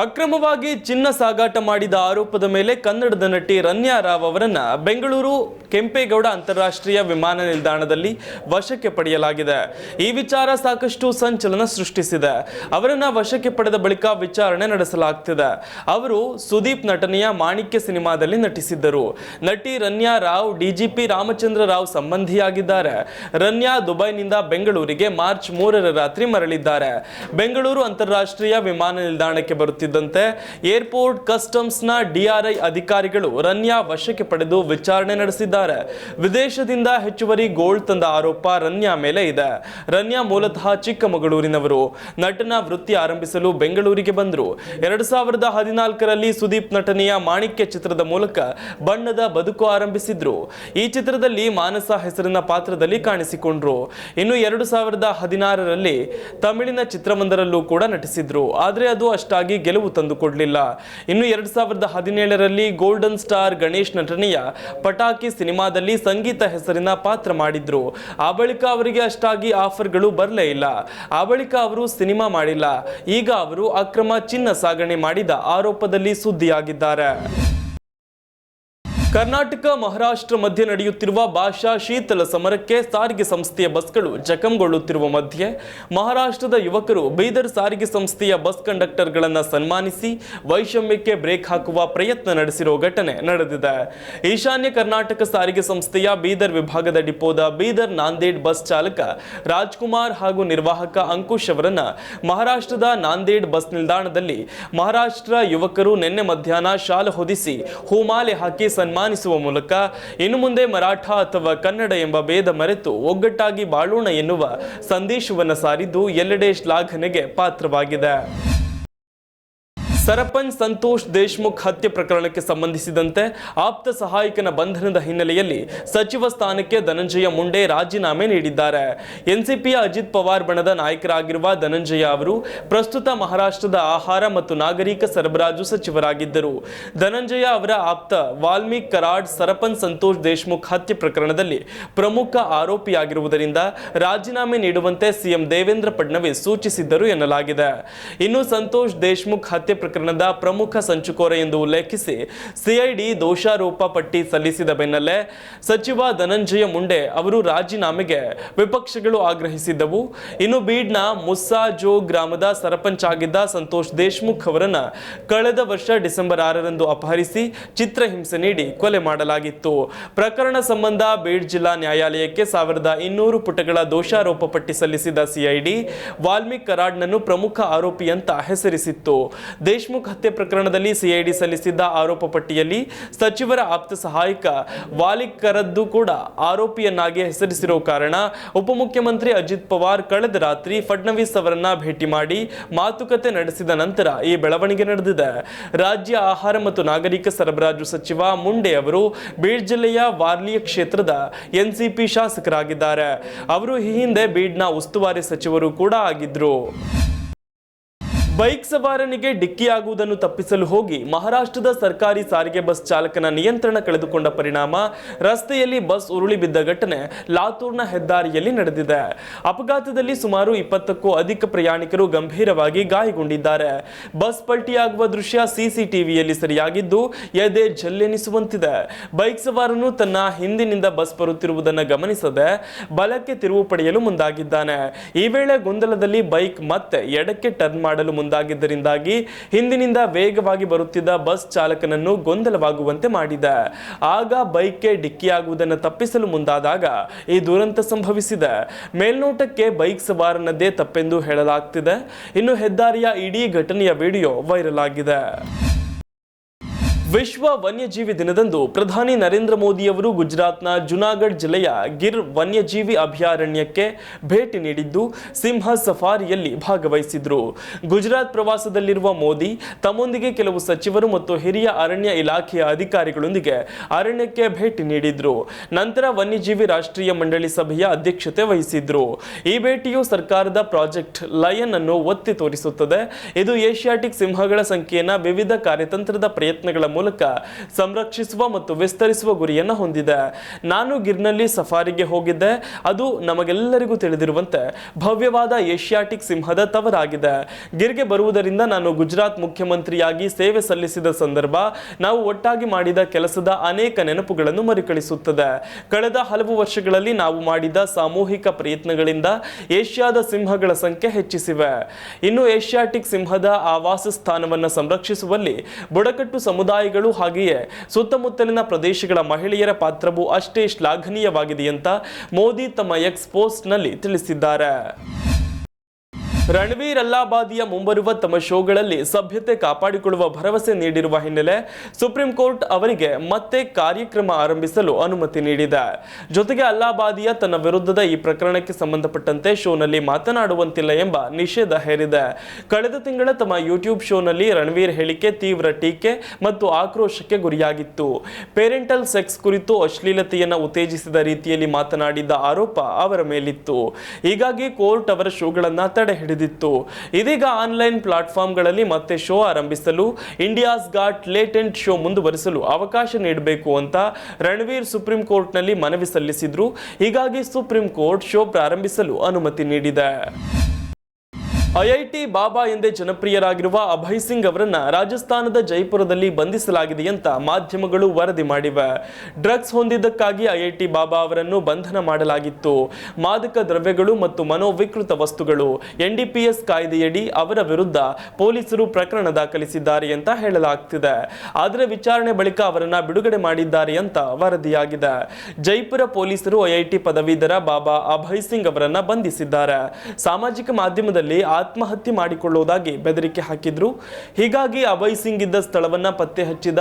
ಅಕ್ರಮವಾಗಿ ಚಿನ್ನ ಸಾಗಾಟ ಮಾಡಿದ ಆರೋಪದ ಮೇಲೆ ಕನ್ನಡದ ನಟಿ ರನ್ಯಾ ರಾವ್ ಅವರನ್ನ ಬೆಂಗಳೂರು ಕೆಂಪೇಗೌಡ ಅಂತಾರಾಷ್ಟ್ರೀಯ ವಿಮಾನ ನಿಲ್ದಾಣದಲ್ಲಿ ವಶಕ್ಕೆ ಪಡೆಯಲಾಗಿದೆ. ಈ ವಿಚಾರ ಸಾಕಷ್ಟು ಸಂಚಲನ ಸೃಷ್ಟಿಸಿದೆ. ಅವರನ್ನ ವಶಕ್ಕೆ ಪಡೆದ ಬಳಿಕ ವಿಚಾರಣೆ ನಡೆಸಲಾಗ್ತಿದೆ. ಅವರು ಸುದೀಪ್ ನಟನೆಯ ಮಾಣಿಕ್ಯ ಸಿನಿಮಾದಲ್ಲಿ ನಟಿಸಿದ್ದರು. ನಟಿ ರನ್ಯಾ ರಾವ್ ಡಿಜಿಪಿ ರಾಮಚಂದ್ರ ರಾವ್ ಸಂಬಂಧಿಯಾಗಿದ್ದಾರೆ. ರನ್ಯಾ ದುಬೈನಿಂದ ಬೆಂಗಳೂರಿಗೆ ಮಾರ್ಚ್ ಮೂರರ ರಾತ್ರಿ ಮರಳಿದ್ದಾರೆ. ಬೆಂಗಳೂರು ಅಂತಾರಾಷ್ಟ್ರೀಯ ವಿಮಾನ ನಿಲ್ದಾಣಕ್ಕೆ ಬರುತ್ತಿದ್ದಂತೆ ಏರ್ಪೋರ್ಟ್ ಕಸ್ಟಮ್ಸ್ನ ಡಿಆರ್ಐ ಅಧಿಕಾರಿಗಳು ರನ್ಯಾ ವಶಕ್ಕೆ ಪಡೆದು ವಿಚಾರಣೆ ನಡೆಸಿದ್ದಾರೆ. ವಿದೇಶದಿಂದ ಹೆಚ್ಚುವರಿ ಗೋಲ್ಡ್ ತಂದ ಆರೋಪ ರನ್ಯಾ ಮೇಲೆ ಇದೆ. ರನ್ಯಾ ಮೂಲತಃ ಚಿಕ್ಕಮಗಳೂರಿನವರು. ನಟನ ವೃತ್ತಿ ಆರಂಭಿಸಲು ಬೆಂಗಳೂರಿಗೆ ಬಂದರು. ಎರಡು ಸಾವಿರದ ಹದಿನಾಲ್ಕರಲ್ಲಿ ಸುದೀಪ್ ನಟನೆಯ ಮಾಣಿಕ್ಯ ಚಿತ್ರದ ಮೂಲಕ ಬಣ್ಣದ ಬದುಕು ಆರಂಭಿಸಿದ್ರು. ಈ ಚಿತ್ರದಲ್ಲಿ ಮಾನಸ ಹೆಸರಿನ ಪಾತ್ರದಲ್ಲಿ ಕಾಣಿಸಿಕೊಂಡ್ರು. ಇನ್ನು ಎರಡು ಸಾವಿರದ ಹದಿನಾರರಲ್ಲಿ ತಮಿಳಿನ ಚಿತ್ರವೊಂದರಲ್ಲೂ ಕೂಡ ನಟಿಸಿದ್ರು. ಆದರೆ ಅದು ಅಷ್ಟಾಗಿ ಗೆಲುವು ತಂದುಕೊಡ್ಲಿಲ್ಲ. ಇನ್ನು ಎರಡು ಸಾವಿರದ ಹದಿನೇಳರಲ್ಲಿ ಗೋಲ್ಡನ್ ಸ್ಟಾರ್ ಗಣೇಶ್ ನಟನೆಯ ಪಟಾಕಿ ಸಿನಿಮಾದಲ್ಲಿ ಸಂಗೀತ ಹೆಸರಿನ ಪಾತ್ರ ಮಾಡಿದ್ರು. ಆ ಬಳಿಕ ಅವರಿಗೆ ಅಷ್ಟಾಗಿ ಆಫರ್ಗಳು ಬರಲೇ ಇಲ್ಲ. ಆ ಬಳಿಕ ಅವರು ಸಿನಿಮಾ ಮಾಡಿಲ್ಲ. ಈಗ ಅವರು ಅಕ್ರಮ ಚಿನ್ನ ಸಾಗಣೆ ಮಾಡಿದ ಆರೋಪದಲ್ಲಿ ಸುದ್ದಿಯಾಗಿದ್ದಾರೆ. ಕರ್ನಾಟಕ, ಮಹಾರಾಷ್ಟ್ರ ಮಧ್ಯೆ ನಡೆಯುತ್ತಿರುವ ಭಾಷಾ ಶೀತಲ ಸಮರಕ್ಕೆ ಸಾರಿಗೆ ಸಂಸ್ಥೆಯ ಬಸ್ಗಳು ಜಖಂಗೊಳ್ಳುತ್ತಿರುವ ಮಧ್ಯೆ ಮಹಾರಾಷ್ಟ್ರದ ಯುವಕರು ಬೀದರ್ ಸಾರಿಗೆ ಸಂಸ್ಥೆಯ ಬಸ್ ಕಂಡಕ್ಟರ್ಗಳನ್ನು ಸನ್ಮಾನಿಸಿ ವೈಷಮ್ಯಕ್ಕೆ ಬ್ರೇಕ್ ಹಾಕುವ ಪ್ರಯತ್ನ ನಡೆಸಿರೋ ಘಟನೆ ನಡೆದಿದೆ. ಈಶಾನ್ಯ ಕರ್ನಾಟಕ ಸಾರಿಗೆ ಸಂಸ್ಥೆಯ ಬೀದರ್ ವಿಭಾಗದ ಡಿಪೋದ ಬೀದರ್ ನಾಂದೇಡ್ ಬಸ್ ಚಾಲಕ ರಾಜ್ಕುಮಾರ್ ಹಾಗೂ ನಿರ್ವಾಹಕ ಅಂಕುಶ್ ಅವರನ್ನ ಮಹಾರಾಷ್ಟ್ರದ ನಾಂದೇಡ್ ಬಸ್ ನಿಲ್ದಾಣದಲ್ಲಿ ಮಹಾರಾಷ್ಟ್ರ ಯುವಕರು ನಿನ್ನೆ ಮಧ್ಯಾಹ್ನ ಶಾಲೆ ಹೊದಿಸಿ ಹೂಮಾಲೆ ಹಾಕಿ ಸನ್ಮಾನಿಸುವ ಮೂಲಕ ಇನ್ನು ಮುಂದೆ ಮರಾಠ ಅಥವಾ ಕನ್ನಡ ಎಂಬ ಭೇದ ಮರೆತು ಒಗ್ಗಟ್ಟಾಗಿ ಬಾಳೋಣ ಎನ್ನುವ ಸಂದೇಶವನ್ನು ಸಾರಿದ್ದು ಎಲ್ಲೆಡೆ ಶ್ಲಾಘನೆಗೆ ಪಾತ್ರವಾಗಿದೆ. ಸರಪಂಚ್ ಸಂತೋಷ್ ದೇಶ್ಮುಖ್ ಹತ್ಯೆ ಪ್ರಕರಣಕ್ಕೆ ಸಂಬಂಧಿಸಿದಂತೆ ಆಪ್ತ ಸಹಾಯಕನ ಬಂಧನದ ಹಿನ್ನೆಲೆಯಲ್ಲಿ ಸಚಿವ ಸ್ಥಾನಕ್ಕೆ ಧನಂಜಯ ಮುಂಡೆ ರಾಜೀನಾಮೆ ನೀಡಿದ್ದಾರೆ. ಎನ್ಸಿಪಿಯ ಅಜಿತ್ ಪವಾರ್ ಬಣದ ನಾಯಕರಾಗಿರುವ ಧನಂಜಯ ಅವರು ಪ್ರಸ್ತುತ ಮಹಾರಾಷ್ಟ್ರದ ಆಹಾರ ಮತ್ತು ನಾಗರಿಕ ಸರಬರಾಜು ಸಚಿವರಾಗಿದ್ದರು. ಧನಂಜಯ ಅವರ ಆಪ್ತ ವಾಲ್ಮೀಕ್ ಕರಾಡ್ ಸರಪಂಚ್ ಸಂತೋಷ್ ದೇಶ್ಮುಖ್ ಹತ್ಯೆ ಪ್ರಕರಣದಲ್ಲಿ ಪ್ರಮುಖ ಆರೋಪಿಯಾಗಿರುವುದರಿಂದ ರಾಜೀನಾಮೆ ನೀಡುವಂತೆ ಸಿಎಂ ದೇವೇಂದ್ರ ಫಡ್ನವೀಸ್ ಸೂಚಿಸಿದ್ದರು ಎನ್ನಲಾಗಿದೆ. ಇನ್ನು ಸಂತೋಷ್ ದೇಶ್ಮುಖ್ ಹತ್ಯೆ ಪ್ರಕರಣದ ಪ್ರಮುಖ ಸಂಚುಕೋರ ಎಂದು ಉಲ್ಲೇಖಿಸಿ ಸಿಐಡಿ ದೋಷಾರೋಪ ಪಟ್ಟಿ ಸಲ್ಲಿಸಿದ ಬೆನ್ನಲ್ಲೇ ಸಚಿವ ಧನಂಜಯ ಮುಂಡೆ ಅವರು ರಾಜೀನಾಮೆಗೆ ವಿಪಕ್ಷಗಳು ಆಗ್ರಹಿಸಿದ್ದವು. ಇನ್ನು ಬೀಡ್ನ ಮುಸ್ಸಾಜೋ ಗ್ರಾಮದ ಸರಪಂಚ್ ಆಗಿದ್ದ ಸಂತೋಷ್ ದೇಶ್ಮುಖ್ ಅವರನ್ನ ಕಳೆದ ವರ್ಷ ಡಿಸೆಂಬರ್ ಆರರಂದು ಅಪಹರಿಸಿ ಚಿತ್ರಹಿಂಸೆ ನೀಡಿ ಕೊಲೆ ಮಾಡಲಾಗಿತ್ತು. ಪ್ರಕರಣ ಸಂಬಂಧ ಬೀಡ್ ಜಿಲ್ಲಾ ನ್ಯಾಯಾಲಯಕ್ಕೆ ಸಾವಿರದ ಇನ್ನೂರು ಪುಟಗಳ ದೋಷಾರೋಪ ಪಟ್ಟಿ ಸಲ್ಲಿಸಿದ ಸಿಐಡಿ ವಾಲ್ಮೀಕ್ ಕರಾಡ್ನನ್ನು ಪ್ರಮುಖ ಆರೋಪಿ ಅಂತ ಹೆಸರಿಸಿತ್ತು. ದೇಶ್ಮುಖ್ ಹತ್ಯೆ ಪ್ರಕರಣದಲ್ಲಿ ಸಿಐಡಿ ಸಲ್ಲಿಸಿದ್ದ ಆರೋಪ ಪಟ್ಟಿಯಲ್ಲಿ ಸಚಿವರ ಆಪ್ತ ಸಹಾಯಕ ವಾಲಿಕ್ಕರದ್ದು ಕೂಡ ಆರೋಪಿಯನ್ನಾಗಿ ಹೆಸರಿಸಿರೋ ಕಾರಣ ಉಪಮುಖ್ಯಮಂತ್ರಿ ಅಜಿತ್ ಪವಾರ್ ಕಳೆದ ರಾತ್ರಿ ಫಡ್ನವೀಸ್ ಅವರನ್ನ ಭೇಟಿ ಮಾಡಿ ಮಾತುಕತೆ ನಡೆಸಿದ ನಂತರ ಈ ಬೆಳವಣಿಗೆ ನಡೆದಿದೆ. ರಾಜ್ಯ ಆಹಾರ ಮತ್ತು ನಾಗರಿಕ ಸರಬರಾಜು ಸಚಿವ ಮುಂಡೆ ಅವರು ಬೀಡ್ ಜಿಲ್ಲೆಯ ವಾರ್ಲಿಯ ಕ್ಷೇತ್ರದ ಎನ್ಸಿಪಿ ಶಾಸಕರಾಗಿದ್ದಾರೆ. ಅವರು ಈ ಹಿಂದೆ ಬೀಡ್ನ ಉಸ್ತುವಾರಿ ಸಚಿವರು ಕೂಡ ಆಗಿದ್ರು. ಬೈಕ್ ಸವಾರನಿಗೆ ಡಿಕ್ಕಿಯಾಗುವುದನ್ನು ತಪ್ಪಿಸಲು ಹೋಗಿ ಮಹಾರಾಷ್ಟ್ರದ ಸರ್ಕಾರಿ ಸಾರಿಗೆ ಬಸ್ ಚಾಲಕನ ನಿಯಂತ್ರಣ ಕಳೆದುಕೊಂಡ ಪರಿಣಾಮ, ರಸ್ತೆಯಲ್ಲಿ ಬಸ್ ಉರುಳಿ ಬಿದ್ದ ಘಟನೆ ಲಾತೂರ್ನ ಹೆದ್ದಾರಿಯಲ್ಲಿ ನಡೆದಿದೆ. ಅಪಘಾತದಲ್ಲಿ ಸುಮಾರು ಇಪ್ಪತ್ತಕ್ಕೂ ಅಧಿಕ ಪ್ರಯಾಣಿಕರು ಗಂಭೀರವಾಗಿ ಗಾಯಗೊಂಡಿದ್ದಾರೆ. ಬಸ್ ಪಲ್ಟಿಯಾಗುವ ದೃಶ್ಯ ಸಿಸಿಟಿವಿಯಲ್ಲಿ ಸರಿಯಾಗಿದ್ದು, ಎದೆ ಜಲ್ಲೆನಿಸುವಂತಿದೆ ಬೈಕ್ ಸವಾರನು ತನ್ನ ಹಿಂದಿನಿಂದ ಬಸ್ ಬರುತ್ತಿರುವುದನ್ನು ಗಮನಿಸದೆ ಬಲಕ್ಕೆ ತಿರುವು ಪಡೆಯಲು ಮುಂದಾಗಿದ್ದಾನೆ. ಈ ವೇಳೆ ಗೊಂದಲದಲ್ಲಿ ಬೈಕ್ ಮತ್ತೆ ಎಡಕ್ಕೆ ಟರ್ನ್ ಮಾಡಲು ಮುಂದಾಗಿದ್ದರಿಂದಾಗಿ ಹಿಂದಿನಿಂದ ವೇಗವಾಗಿ ಬರುತ್ತಿದ್ದ ಬಸ್ ಚಾಲಕನನ್ನು ಗೊಂದಲವಾಗುವಂತೆ ಮಾಡಿದೆ. ಆಗ ಬೈಕ್ಗೆ ಡಿಕ್ಕಿಯಾಗುವುದನ್ನು ತಪ್ಪಿಸಲು ಮುಂದಾದಾಗ ಈ ದುರಂತ ಸಂಭವಿಸಿದೆ. ಮೇಲ್ನೋಟಕ್ಕೆ ಬೈಕ್ ಸವಾರನದ್ದೇ ತಪ್ಪೆಂದು ಹೇಳಲಾಗ್ತಿದೆ. ಇನ್ನು ಹೆದ್ದಾರಿಯ ಇಡೀ ಘಟನೆಯ ವಿಡಿಯೋ ವೈರಲ್ ಆಗಿದೆ. ವಿಶ್ವ ವನ್ಯಜೀವಿ ದಿನದಂದು ಪ್ರಧಾನಿ ನರೇಂದ್ರ ಮೋದಿಯವರು ಗುಜರಾತ್ನ ಜುನಾಗಢ್ ಜಿಲ್ಲೆಯ ಗಿರ್ ವನ್ಯಜೀವಿ ಅಭಯಾರಣ್ಯಕ್ಕೆ ಭೇಟಿ ನೀಡಿದ್ದು ಸಿಂಹ ಸಫಾರಿಯಲ್ಲಿ ಭಾಗವಹಿಸಿದ್ರು. ಗುಜರಾತ್ ಪ್ರವಾಸದಲ್ಲಿರುವ ಮೋದಿ, ತಮ್ಮೊಂದಿಗೆ ಕೆಲವು ಸಚಿವರು ಮತ್ತು ಹಿರಿಯ ಅರಣ್ಯ ಇಲಾಖೆಯ ಅಧಿಕಾರಿಗಳೊಂದಿಗೆ ಅರಣ್ಯಕ್ಕೆ ಭೇಟಿ ನೀಡಿದ್ರು. ನಂತರ ವನ್ಯಜೀವಿ ರಾಷ್ಟ್ರೀಯ ಮಂಡಳಿ ಸಭೆಯ ಅಧ್ಯಕ್ಷತೆ ವಹಿಸಿದ್ರು. ಈ ಭೇಟಿಯು ಸರ್ಕಾರದ ಪ್ರಾಜೆಕ್ಟ್ ಲಯನ್ ಅನ್ನು ಒತ್ತಿ ತೋರಿಸುತ್ತದೆ. ಇದು ಏಷ್ಯಾಟಿಕ್ ಸಿಂಹಗಳ ಸಂಖ್ಯೆಯನ್ನು ವಿವಿಧ ಕಾರ್ಯತಂತ್ರದ ಪ್ರಯತ್ನಗಳ ಮೂಲಕ ಸಂರಕ್ಷಿಸುವ ಮತ್ತು ವಿಸ್ತರಿಸುವ ಗುರಿಯನ್ನು ಹೊಂದಿದೆ. ನಾನು ಗಿರ್ನಲ್ಲಿ ಸಫಾರಿಗೆ ಹೋಗಿದ್ದೆ. ಅದು ನಮಗೆಲ್ಲರಿಗೂ ತಿಳಿದಿರುವಂತೆ ಭವ್ಯವಾದ ಏಷ್ಯಾಟಿಕ್ ಸಿಂಹದ ತವರಾಗಿದೆ. ಗಿರ್ಗೆ ಬರುವುದರಿಂದ ನಾನು ಗುಜರಾತ್ ಮುಖ್ಯಮಂತ್ರಿಯಾಗಿ ಸೇವೆ ಸಲ್ಲಿಸಿದ ಸಂದರ್ಭ, ನಾವು ಒಟ್ಟಾಗಿ ಮಾಡಿದ ಕೆಲಸದ ಅನೇಕ ನೆನಪುಗಳನ್ನು ಮರುಕಳಿಸುತ್ತದೆ. ಕಳೆದ ಹಲವು ವರ್ಷಗಳಲ್ಲಿ ನಾವು ಮಾಡಿದ ಸಾಮೂಹಿಕ ಪ್ರಯತ್ನಗಳಿಂದ ಏಷ್ಯಾದ ಸಿಂಹಗಳ ಸಂಖ್ಯೆ ಹೆಚ್ಚಿಸಿವೆ. ಇನ್ನು ಏಷ್ಯಾಟಿಕ್ ಸಿಂಹದ ಆವಾಸ ಸ್ಥಾನವನ್ನು ಸಂರಕ್ಷಿಸುವಲ್ಲಿ ಬುಡಕಟ್ಟು ಸಮುದಾಯಗಳು ಹಾಗೆಯೇ. ಸುತ್ತಮುತ್ತಲಿನ ಪ್ರದೇಶಗಳ ಮಹಿಳೆಯರ ಪಾತ್ರವು ಅಷ್ಟೇ ಶ್ಲಾಘನೀಯವಾಗಿದೆ ಅಂತ ಮೋದಿ ತಮ್ಮ ಎಕ್ಸ್ ಪೋಸ್ಟ್ನಲ್ಲಿ ತಿಳಿಸಿದ್ದಾರೆ. ರಣವೀರ್ ಅಲ್ಲಾಬಾದಿಯ ಮುಂಬರುವ ತಮ್ಮ ಶೋಗಳಲ್ಲಿ ಸಭ್ಯತೆ ಕಾಪಾಡಿಕೊಳ್ಳುವ ಭರವಸೆ ನೀಡಿರುವ ಹಿನ್ನೆಲೆ ಸುಪ್ರೀಂ ಕೋರ್ಟ್ ಅವರಿಗೆ ಮತ್ತೆ ಕಾರ್ಯಕ್ರಮ ಆರಂಭಿಸಲು ಅನುಮತಿ ನೀಡಿದೆ. ಜೊತೆಗೆ ಅಲ್ಲಾಬಾದಿಯ ತನ್ನ ವಿರುದ್ಧದ ಈ ಪ್ರಕರಣಕ್ಕೆ ಸಂಬಂಧಪಟ್ಟಂತೆ ಶೋನಲ್ಲಿ ಮಾತನಾಡುವಂತಿಲ್ಲ ಎಂಬ ನಿಷೇಧ ಹೇರಿದೆ. ಕಳೆದ ತಿಂಗಳ ತಮ್ಮ ಯೂಟ್ಯೂಬ್ ಶೋನಲ್ಲಿ ರಣವೀರ್ ಹೇಳಿಕೆ ತೀವ್ರ ಟೀಕೆ ಮತ್ತು ಆಕ್ರೋಶಕ್ಕೆ ಗುರಿಯಾಗಿತ್ತು. ಪೇರೆಂಟಲ್ ಸೆಕ್ಸ್ ಕುರಿತು ಅಶ್ಲೀಲತೆಯನ್ನು ಉತ್ತೇಜಿಸಿದ ರೀತಿಯಲ್ಲಿ ಮಾತನಾಡಿದ್ದ ಆರೋಪ ಅವರ ಮೇಲಿತ್ತು. ಹೀಗಾಗಿ ಕೋರ್ಟ್ ಅವರ ಶೋಗಳನ್ನು ತಡೆ ಹಿಡಿದಿತ್ತು. ಇದೀಗ ಆನ್ಲೈನ್ ಪ್ಲಾಟ್ಫಾರ್ಮ್ಗಳಲ್ಲಿ ಮತ್ತೆ ಶೋ ಆರಂಭಿಸಲು, ಇಂಡಿಯಾಸ್ ಗಾಟ್ ಲೇಟೆಂಟ್ ಶೋ ಮುಂದುವರಿಸಲು ಅವಕಾಶ ನೀಡಬೇಕು ಅಂತ ರಣವೀರ್ ಸುಪ್ರೀಂ ಕೋರ್ಟ್ನಲ್ಲಿ ಮನವಿ ಸಲ್ಲಿಸಿದ್ರು. ಹೀಗಾಗಿ ಸುಪ್ರೀಂ ಕೋರ್ಟ್ ಶೋ ಪ್ರಾರಂಭಿಸಲು ಅನುಮತಿ ನೀಡಿದೆ. ಐಐಟಿ ಬಾಬಾ ಎಂದೇ ಜನಪ್ರಿಯರಾಗಿರುವ ಅಭಯ್ ಸಿಂಗ್ ಅವರನ್ನ ರಾಜಸ್ಥಾನದ ಜೈಪುರದಲ್ಲಿ ಬಂಧಿಸಲಾಗಿದೆ ಅಂತ ಮಾಧ್ಯಮಗಳು ವರದಿ ಮಾಡಿವೆ. ಡ್ರಗ್ಸ್ ಹೊಂದಿದ್ದಕ್ಕಾಗಿ ಐಐಟಿ ಬಾಬಾ ಅವರನ್ನು ಬಂಧನ ಮಾಡಲಾಗಿತ್ತು. ಮಾದಕ ದ್ರವ್ಯಗಳು ಮತ್ತು ಮನೋವಿಕೃತ ವಸ್ತುಗಳು ಎನ್ಡಿಪಿಎಸ್ ಕಾಯ್ದೆಯಡಿ ಅವರ ವಿರುದ್ಧ ಪೊಲೀಸರು ಪ್ರಕರಣ ದಾಖಲಿಸಿದ್ದಾರೆ ಅಂತ ಹೇಳಲಾಗ್ತಿದೆ. ಆದರೆ ವಿಚಾರಣೆ ಬಳಿಕ ಅವರನ್ನ ಬಿಡುಗಡೆ ಮಾಡಿದ್ದಾರೆ ಅಂತ ವರದಿಯಾಗಿದೆ. ಜೈಪುರ ಪೊಲೀಸರು ಐಐಟಿ ಪದವೀಧರ ಬಾಬಾ ಅಭಯ್ ಸಿಂಗ್ ಅವರನ್ನ ಬಂಧಿಸಿದ್ದಾರೆ. ಸಾಮಾಜಿಕ ಮಾಧ್ಯಮದಲ್ಲಿ ಆತ್ಮಹತ್ಯೆ ಮಾಡಿಕೊಳ್ಳುವುದಾಗಿ ಬೆದರಿಕೆ ಹಾಕಿದ್ರು. ಹೀಗಾಗಿ ಅಭಯ್ ಸಿಂಗ್ ಇದ್ದ ಸ್ಥಳವನ್ನ ಪತ್ತೆ ಹಚ್ಚಿದ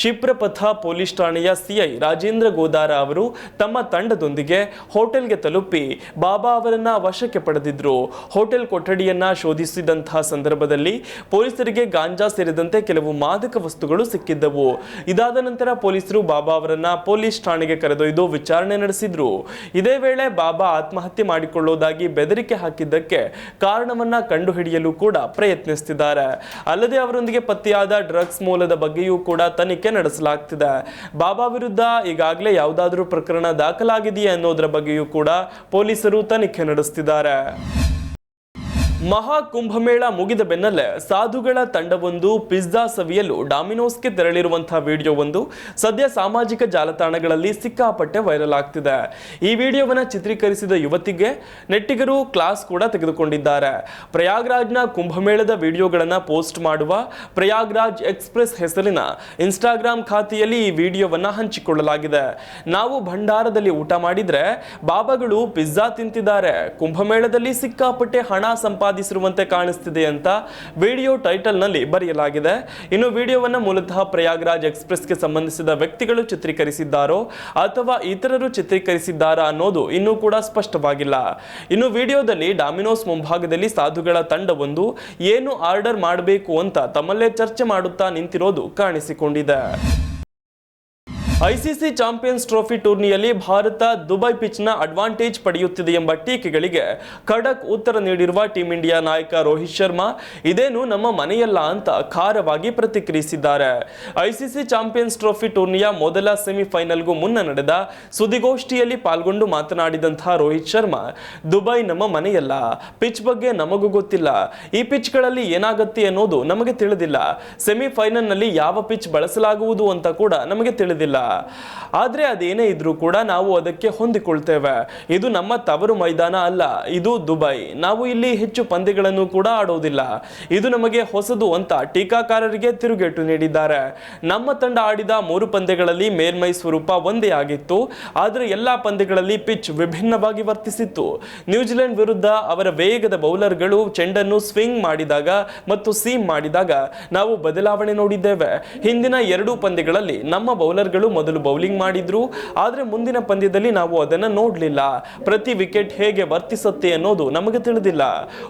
ಶಿಪ್ರಪಥ ಪೊಲೀಸ್ ಠಾಣೆಯ ಸಿಐ ರಾಜೇಂದ್ರ ಗೋದಾರ ಅವರು ತಮ್ಮ ತಂಡದೊಂದಿಗೆ ಹೋಟೆಲ್ಗೆ ತಲುಪಿ ಬಾಬಾ ಅವರನ್ನ ವಶಕ್ಕೆ ಪಡೆದಿದ್ರು. ಹೋಟೆಲ್ ಕೊಠಡಿಯನ್ನ ಶೋಧಿಸಿದಂತಹ ಸಂದರ್ಭದಲ್ಲಿ ಪೊಲೀಸರಿಗೆ ಗಾಂಜಾ ಸೇರಿದಂತೆ ಕೆಲವು ಮಾದಕ ವಸ್ತುಗಳು ಸಿಕ್ಕಿದ್ದವು. ಇದಾದ ನಂತರ ಪೊಲೀಸರು ಬಾಬಾ ಅವರನ್ನ ಪೊಲೀಸ್ ಠಾಣೆಗೆ ಕರೆದೊಯ್ದು ವಿಚಾರಣೆ ನಡೆಸಿದ್ರು. ಇದೇ ವೇಳೆ ಬಾಬಾ ಆತ್ಮಹತ್ಯೆ ಮಾಡಿಕೊಳ್ಳೋದಾಗಿ ಬೆದರಿಕೆ ಹಾಕಿದ್ದಕ್ಕೆ ಕಾರಣವನ್ನ ಕಂಡುಹಿಡಿಯಲು ಕೂಡ ಪ್ರಯತ್ನಿಸುತ್ತಿದ್ದಾರೆ ಅಲ್ಲದೆ ಅವರೊಂದಿಗೆ ಪತ್ತೆಯಾದ ಡ್ರಗ್ಸ್ ಮೂಲದ ಬಗ್ಗೆಯೂ ಕೂಡ ತನಿಖೆ ನಡೆಸಲಾಗ್ತಿದೆ. ಬಾಬಾ ವಿರುದ್ಧ ಈಗಾಗಲೇ ಯಾವುದಾದ್ರೂ ಪ್ರಕರಣ ದಾಖಲಾಗಿದೆಯೇ ಅನ್ನೋದರ ಬಗ್ಗೆಯೂ ಕೂಡ ಪೊಲೀಸರು ತನಿಖೆ ನಡೆಸುತ್ತಿದ್ದಾರೆ ಮಹಾ ಕುಂಭಮೇಳ ಮುಗಿದ ಬೆನ್ನಲ್ಲೇ ಸಾಧುಗಳ ತಂಡವೊಂದು ಪಿಜ್ಜಾ ಸವಿಯಲು ಡಾಮಿನೋಸ್ಗೆ ತೆರಳಿರುವಂತಹ ವಿಡಿಯೋ ಒಂದು ಸದ್ಯ ಸಾಮಾಜಿಕ ಜಾಲತಾಣಗಳಲ್ಲಿ ಸಿಕ್ಕಾಪಟ್ಟೆ ವೈರಲ್ ಆಗ್ತಿದೆ. ಈ ವಿಡಿಯೋವನ್ನು ಚಿತ್ರೀಕರಿಸಿದ ಯುವತಿಗೆ ನೆಟ್ಟಿಗರು ಕ್ಲಾಸ್ ಕೂಡ ತೆಗೆದುಕೊಂಡಿದ್ದಾರೆ. ಪ್ರಯಾಗ್ರಾಜ್ನ ಕುಂಭಮೇಳದ ವಿಡಿಯೋಗಳನ್ನು ಪೋಸ್ಟ್ ಮಾಡುವ ಪ್ರಯಾಗ್ರಾಜ್ ಎಕ್ಸ್ಪ್ರೆಸ್ ಹೆಸರಿನ ಇನ್ಸ್ಟಾಗ್ರಾಮ್ ಖಾತೆಯಲ್ಲಿ ಈ ವಿಡಿಯೋವನ್ನು ಹಂಚಿಕೊಳ್ಳಲಾಗಿದೆ. ನಾವು ಭಂಡಾರದಲ್ಲಿ ಊಟ ಮಾಡಿದರೆ ಬಾಬಾಗಳು ಪಿಜ್ಜಾ ತಿಂತಿದ್ದಾರೆ. ಕುಂಭಮೇಳದಲ್ಲಿ ಸಿಕ್ಕಾಪಟ್ಟೆ ಹಣ ಸಂಪಾದಿಸಿರುವಂತೆ ಕಾಣಿಸ್ತಿದೆ ಅಂತ ವಿಡಿಯೋ ಟೈಟಲ್ನಲ್ಲಿ ಬರೆಯಲಾಗಿದೆ. ಇನ್ನು ವಿಡಿಯೋವನ್ನು ಮೂಲತಃ ಪ್ರಯಾಗ್ರಾಜ್ ಎಕ್ಸ್ಪ್ರೆಸ್ಗೆ ಸಂಬಂಧಿಸಿದ ವ್ಯಕ್ತಿಗಳು ಚಿತ್ರೀಕರಿಸಿದ್ದಾರೋ ಅಥವಾ ಇತರರು ಚಿತ್ರೀಕರಿಸಿದ್ದಾರಾ ಅನ್ನೋದು ಇನ್ನೂ ಕೂಡ ಸ್ಪಷ್ಟವಾಗಿಲ್ಲ. ಇನ್ನು ವಿಡಿಯೋದಲ್ಲಿ ಡಾಮಿನೋಸ್ ಮುಂಭಾಗದಲ್ಲಿ ಸಾಧುಗಳ ತಂಡವೊಂದು ಏನು ಆರ್ಡರ್ ಮಾಡಬೇಕು ಅಂತ ತಮ್ಮಲ್ಲೇ ಚರ್ಚೆ ಮಾಡುತ್ತಾ ನಿಂತಿರೋದು ಕಾಣಿಸಿಕೊಂಡಿದೆ. ಐಸಿಸಿ ಚಾಂಪಿಯನ್ಸ್ ಟ್ರೋಫಿ ಟೂರ್ನಿಯಲ್ಲಿ ಭಾರತ ದುಬೈ ಪಿಚ್ನ ಅಡ್ವಾಂಟೇಜ್ ಪಡೆಯುತ್ತಿದೆ ಎಂಬ ಟೀಕೆಗಳಿಗೆ ಖಡಕ್ ಉತ್ತರ ನೀಡಿರುವ ಟೀಂ ಇಂಡಿಯಾ ನಾಯಕ ರೋಹಿತ್ ಶರ್ಮಾ, ಇದೇನು ನಮ್ಮ ಮನೆಯಲ್ಲ ಅಂತ ಖಾರವಾಗಿ ಪ್ರತಿಕ್ರಿಯಿಸಿದ್ದಾರೆ. ಐಸಿಸಿ ಚಾಂಪಿಯನ್ಸ್ ಟ್ರೋಫಿ ಟೂರ್ನಿಯ ಮೊದಲ ಸೆಮಿಫೈನಲ್ಗೂ ಮುನ್ನ ನಡೆದ ಸುದ್ದಿಗೋಷ್ಠಿಯಲ್ಲಿ ಪಾಲ್ಗೊಂಡು ಮಾತನಾಡಿದಂತಹ ರೋಹಿತ್ ಶರ್ಮಾ, ದುಬೈ ನಮ್ಮ ಮನೆಯಲ್ಲ, ಪಿಚ್ ಬಗ್ಗೆ ನಮಗೂ ಗೊತ್ತಿಲ್ಲ, ಈ ಪಿಚ್ಗಳಲ್ಲಿ ಏನಾಗುತ್ತೆ ಅನ್ನೋದು ನಮಗೆ ತಿಳಿದಿಲ್ಲ, ಸೆಮಿಫೈನಲ್ನಲ್ಲಿ ಯಾವ ಪಿಚ್ ಬಳಸಲಾಗುವುದು ಅಂತ ಕೂಡ ನಮಗೆ ತಿಳಿದಿಲ್ಲ. ಆದರೆ ಅದೇನೇ ಇದ್ರೂ ಕೂಡ ನಾವು ಅದಕ್ಕೆ ಹೊಂದಿಕೊಳ್ತೇವೆ. ಇದು ನಮ್ಮ ತವರು ಮೈದಾನ ಅಲ್ಲ, ಇದು ದುಬೈ. ನಾವು ಇಲ್ಲಿ ಹೆಚ್ಚು ಪಂದ್ಯಗಳನ್ನು ಕೂಡ ಆಡೋದಿಲ್ಲ. ಇದು ನಮಗೆ ಹೊಸದು ಅಂತ ಟೀಕಾಕಾರರಿಗೆ ತಿರುಗೇಟು ನೀಡಿದ್ದಾರೆ. ನಮ್ಮ ತಂಡ ಆಡಿದ ಮೂರು ಪಂದ್ಯಗಳಲ್ಲಿ ಮೇಲ್ಮೈ ಸ್ವರೂಪ ಒಂದೇ ಆಗಿತ್ತು. ಆದರೆ ಎಲ್ಲ ಪಂದ್ಯಗಳಲ್ಲಿ ಪಿಚ್ ವಿಭಿನ್ನವಾಗಿ ವರ್ತಿಸಿತ್ತು. ನ್ಯೂಜಿಲೆಂಡ್ ವಿರುದ್ಧ ಅವರ ವೇಗದ ಬೌಲರ್ಗಳು ಚೆಂಡನ್ನು ಸ್ವಿಂಗ್ ಮಾಡಿದಾಗ ಮತ್ತು ಸೀಮ್ ಮಾಡಿದಾಗ ನಾವು ಬದಲಾವಣೆ ನೋಡಿದ್ದೇವೆ. ಹಿಂದಿನ ಎರಡೂ ಪಂದ್ಯಗಳಲ್ಲಿ ನಮ್ಮ ಬೌಲರ್ಗಳು ಮೊದಲು ಬೌಲಿಂಗ್ ಮಾಡಿದ್ರು, ಆದರೆ ಮುಂದಿನ ಪಂದ್ಯದಲ್ಲಿ ನಾವು ಅದನ್ನು ನೋಡಲಿಲ್ಲ. ಪ್ರತಿ ವಿಕೆಟ್ ಹೇಗೆ ವರ್ತಿಸುತ್ತೆ ಅನ್ನೋದು ನಮಗೆ ತಿಳಿದಿಲ್ಲ.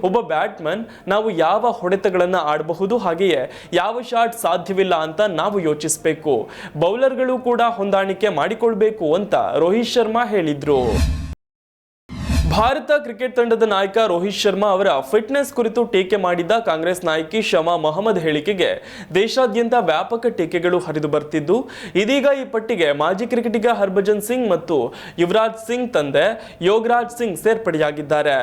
ಒಬ್ಬ ಬ್ಯಾಟ್ಮನ್ ನಾವು ಯಾವ ಹೊಡೆತಗಳನ್ನು ಆಡಬಹುದು ಹಾಗೆಯೇ ಯಾವ ಶಾಟ್ ಸಾಧ್ಯವಿಲ್ಲ ಅಂತ ನಾವು ಯೋಚಿಸಬೇಕು. ಬೌಲರ್ಗಳು ಕೂಡ ಹೊಂದಾಣಿಕೆ ಮಾಡಿಕೊಳ್ಬೇಕು ಅಂತ ರೋಹಿತ್ ಶರ್ಮಾ ಹೇಳಿದ್ರು. ಭಾರತ ಕ್ರಿಕೆಟ್ ತಂಡದ ನಾಯಕ ರೋಹಿತ್ ಶರ್ಮಾ ಅವರ ಫಿಟ್ನೆಸ್ ಕುರಿತು ಟೀಕೆ ಮಾಡಿದ್ದ ಕಾಂಗ್ರೆಸ್ ನಾಯಕಿ ಶಮಾ ಮೊಹಮ್ಮದ್ ಹೇಳಿಕೆಗೆ ದೇಶಾದ್ಯಂತ ವ್ಯಾಪಕ ಟೀಕೆಗಳು ಹರಿದು ಬರ್ತಿದ್ದು. ಇದೀಗ ಈ ಪಟ್ಟಿಗೆ ಮಾಜಿ ಕ್ರಿಕೆಟಿಗ ಹರ್ಭಜನ್ ಸಿಂಗ್ ಮತ್ತು ಯುವರಾಜ್ ಸಿಂಗ್ ತಂದೆ ಯೋಗರಾಜ್ ಸಿಂಗ್ ಸೇರ್ಪಡೆಯಾಗಿದ್ದಾರೆ.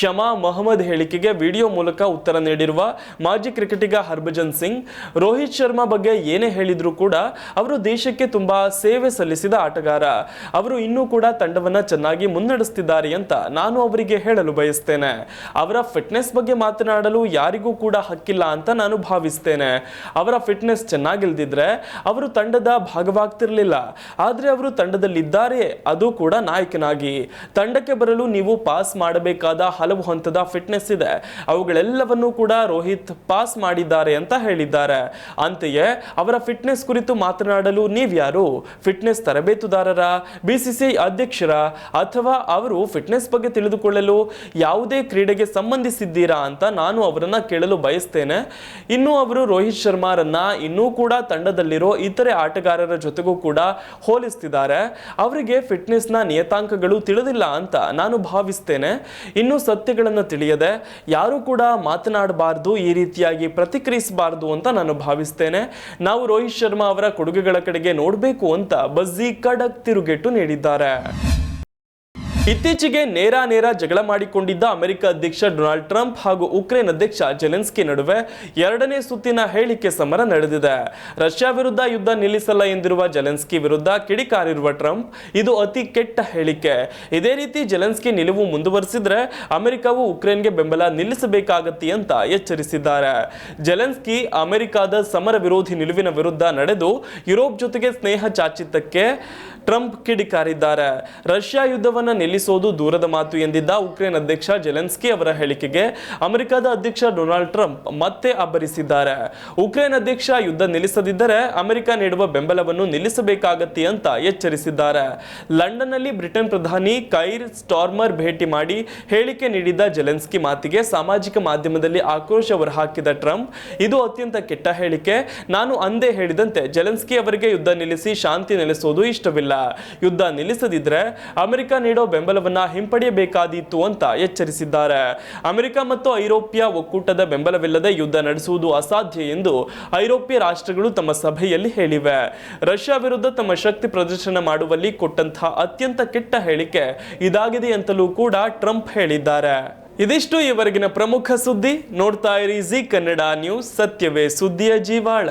ಶಮಾ ಮೊಹಮ್ಮದ್ ಹೇಳಿಕೆಗೆ ವಿಡಿಯೋ ಮೂಲಕ ಉತ್ತರ ನೀಡಿರುವ ಮಾಜಿ ಕ್ರಿಕೆಟಿಗ ಹರ್ಭಜನ್ ಸಿಂಗ್, ರೋಹಿತ್ ಶರ್ಮಾ ಬಗ್ಗೆ ಏನೇ ಹೇಳಿದ್ರು ಕೂಡ ಅವರು ದೇಶಕ್ಕೆ ತುಂಬಾ ಸೇವೆ ಸಲ್ಲಿಸಿದ ಆಟಗಾರ. ಅವರು ಇನ್ನೂ ಕೂಡ ತಂಡವನ್ನ ಚೆನ್ನಾಗಿ ಮುನ್ನಡೆಸ್ತಿದ್ದಾರೆ ಅಂತ ನಾನು ಅವರಿಗೆ ಹೇಳಲು ಬಯಸ್ತೇನೆ. ಅವರ ಫಿಟ್ನೆಸ್ ಬಗ್ಗೆ ಮಾತನಾಡಲು ಯಾರಿಗೂ ಕೂಡ ಹಕ್ಕಿಲ್ಲ ಅಂತ ನಾನು ಭಾವಿಸ್ತೇನೆ. ಅವರ ಫಿಟ್ನೆಸ್ ಚೆನ್ನಾಗಿಲ್ದಿದ್ರೆ ಅವರು ತಂಡದ ಭಾಗವಾಗ್ತಿರ್ಲಿಲ್ಲ. ಆದ್ರೆ ಅವರು ತಂಡದಲ್ಲಿದ್ದಾರೆ. ಅದು ಕೂಡ ನಾಯಕನಾಗಿ. ತಂಡಕ್ಕೆ ಬರಲು ನೀವು ಪಾಸ್ ಮಾಡಬೇಕಾದ ಹಲವು ಹಂತದ ಫಿಟ್ನೆಸ್ ಇದೆ. ಅವುಗಳೆಲ್ಲವನ್ನೂ ಕೂಡ ರೋಹಿತ್ ಪಾಸ್ ಮಾಡಿದ್ದಾರೆ ಅಂತ ಹೇಳಿದ್ದಾರೆ. ಅಂತೆಯೇ ಅವರ ಫಿಟ್ನೆಸ್ ಕುರಿತು ಮಾತನಾಡಲು ನೀವ್ಯಾರು ಫಿಟ್ನೆಸ್ ತರಬೇತುದಾರರ ಬಿಸಿಸಿ ಅಧ್ಯಕ್ಷರ ಅಥವಾ ಅವರು ಫಿಟ್ನೆಸ್ ಬಗ್ಗೆ ತಿಳಿದುಕೊಳ್ಳಲು ಯಾವುದೇ ಕ್ರೀಡೆಗೆ ಸಂಬಂಧಿಸಿದ್ದೀರಾ ಅಂತ ನಾನು ಅವರನ್ನು ಕೇಳಲು ಬಯಸ್ತೇನೆ. ಇನ್ನು ಅವರು ರೋಹಿತ್ ಶರ್ಮಾರನ್ನ ಇನ್ನೂ ಕೂಡ ತಂಡದಲ್ಲಿರೋ ಇತರೆ ಆಟಗಾರರ ಜೊತೆಗೂ ಕೂಡ ಹೋಲಿಸ್ತಿದ್ದಾರೆ. ಅವರಿಗೆ ಫಿಟ್ನೆಸ್ನ ನಿಯತಾಂಕಗಳು ತಿಳಿದಿಲ್ಲ ಅಂತ ನಾನು ಭಾವಿಸ್ತೇನೆ. ಇನ್ನು ಸತ್ಯಗಳನ್ನು ತಿಳಿಯದೆ ಯಾರು ಕೂಡ ಮಾತನಾಡಬಾರ್ದು, ಈ ರೀತಿಯಾಗಿ ಪ್ರತಿಕ್ರಿಯಿಸಬಾರ್ದು ಅಂತ ನಾನು ಭಾವಿಸ್ತೇನೆ. ನಾವು ರೋಹಿತ್ ಶರ್ಮಾ ಅವರ ಕೊಡುಗೆಗಳ ಕಡೆಗೆ ನೋಡಬೇಕು ಅಂತ ಬಜ್ಜಿ ಕಡಕ್ ತಿರುಗೇಟು ನೀಡಿದ್ದಾರೆ. ಇತ್ತೀಚೆಗೆ ನೇರ ನೇರ ಜಗಳ ಮಾಡಿಕೊಂಡಿದ್ದ ಅಮೆರಿಕ ಅಧ್ಯಕ್ಷ ಡೊನಾಲ್ಡ್ ಟ್ರಂಪ್ ಹಾಗೂ ಉಕ್ರೇನ್ ಅಧ್ಯಕ್ಷ ಜೆಲೆನ್ಸ್ಕಿ ನಡುವೆ ಎರಡನೇ ಸುತ್ತಿನ ಹೇಳಿಕೆ ಸಮರ ನಡೆದಿದೆ. ರಷ್ಯಾ ವಿರುದ್ಧ ಯುದ್ಧ ನಿಲ್ಲಿಸಲ್ಲ ಎಂದಿರುವ ಜೆಲೆನ್ಸ್ಕಿ ವಿರುದ್ಧ ಕಿಡಿಕಾರಿರುವ ಟ್ರಂಪ್, ಇದು ಅತಿ ಕೆಟ್ಟ ಹೇಳಿಕೆ. ಇದೇ ರೀತಿ ಜೆಲೆನ್ಸ್ಕಿ ನಿಲುವು ಮುಂದುವರಿಸಿದ್ರೆ ಅಮೆರಿಕವು ಉಕ್ರೇನ್ಗೆ ಬೆಂಬಲ ನಿಲ್ಲಿಸಬೇಕಾಗತ್ತೆ ಅಂತ ಎಚ್ಚರಿಸಿದ್ದಾರೆ. ಜೆಲೆನ್ಸ್ಕಿ ಅಮೆರಿಕದ ಸಮರ ವಿರೋಧಿ ನಿಲುವಿನ ವಿರುದ್ಧ ನಡೆದು ಯುರೋಪ್ ಜೊತೆಗೆ ಸ್ನೇಹ ಚಾಚಿತ್ತಕ್ಕೆ ಟ್ರಂಪ್ ಕಿಡಿಕಾರಿದ್ದಾರೆ. ರಷ್ಯಾ ಯುದ್ಧವನ್ನ ನಿಲ್ಲಿಸೋದು ದೂರದ ಮಾತು ಎಂದಿದ್ದ ಉಕ್ರೇನ್ ಅಧ್ಯಕ್ಷ ಜೆಲೆನ್ಸ್ಕಿ ಅವರ ಹೇಳಿಕೆಗೆ ಅಮೆರಿಕದ ಅಧ್ಯಕ್ಷ ಡೊನಾಲ್ಡ್ ಟ್ರಂಪ್ ಮತ್ತೆ ಅಬ್ಬರಿಸಿದ್ದಾರೆ. ಉಕ್ರೇನ್ ಅಧ್ಯಕ್ಷ ಯುದ್ಧ ನಿಲ್ಲಿಸದಿದ್ದರೆ ಅಮೆರಿಕ ನೀಡುವ ಬೆಂಬಲವನ್ನು ನಿಲ್ಲಿಸಬೇಕಾಗತ್ತೆ ಅಂತ ಎಚ್ಚರಿಸಿದ್ದಾರೆ. ಲಂಡನ್ನಲ್ಲಿ ಬ್ರಿಟನ್ ಪ್ರಧಾನಿ ಕೈರ್ ಸ್ಟಾರ್ಮರ್ ಭೇಟಿ ಮಾಡಿ ಹೇಳಿಕೆ ನೀಡಿದ್ದ ಜೆಲೆನ್ಸ್ಕಿ ಮಾತಿಗೆ ಸಾಮಾಜಿಕ ಮಾಧ್ಯಮದಲ್ಲಿ ಆಕ್ರೋಶ ಹೊರಹಾಕಿದ ಟ್ರಂಪ್, ಇದು ಅತ್ಯಂತ ಕೆಟ್ಟ ಹೇಳಿಕೆ. ನಾನು ಅಂದೇ ಹೇಳಿದಂತೆ ಜೆಲೆನ್ಸ್ಕಿ ಅವರಿಗೆ ಯುದ್ಧ ನಿಲ್ಲಿಸಿ ಶಾಂತಿ ನೆಲೆಸೋದು ಇಷ್ಟವಿಲ್ಲ. ಯುದ್ಧ ನಿಲ್ಲಿಸದಿದ್ರೆ ಅಮೆರಿಕ ನೀಡೋ ಬೆಂಬಲವನ್ನ ಹಿಂಪಡೆಯಬೇಕಾದೀತು ಅಂತ ಎಚ್ಚರಿಸಿದ್ದಾರೆ. ಅಮೆರಿಕ ಮತ್ತು ಐರೋಪ್ಯ ಒಕ್ಕೂಟದ ಬೆಂಬಲವಿಲ್ಲದೆ ಯುದ್ಧ ನಡೆಸುವುದು ಅಸಾಧ್ಯ ಎಂದು ಐರೋಪ್ಯ ರಾಷ್ಟ್ರಗಳು ತಮ್ಮ ಸಭೆಯಲ್ಲಿ ಹೇಳಿವೆ. ರಷ್ಯಾ ವಿರುದ್ಧ ತಮ್ಮ ಶಕ್ತಿ ಪ್ರದರ್ಶನ ಮಾಡುವಲ್ಲಿ ಕೊಟ್ಟಂತಹ ಅತ್ಯಂತ ಕೆಟ್ಟ ಹೇಳಿಕೆ ಇದಾಗಿದೆ ಅಂತಲೂ ಕೂಡ ಟ್ರಂಪ್ ಹೇಳಿದ್ದಾರೆ. ಇದಿಷ್ಟು ಈವರೆಗಿನ ಪ್ರಮುಖ ಸುದ್ದಿ. ನೋಡ್ತಾ ಇರಿ ಜಿ ಕನ್ನಡ ನ್ಯೂಸ್. ಸತ್ಯವೇ ಸುದ್ದಿಯ ಜೀವಾಳ.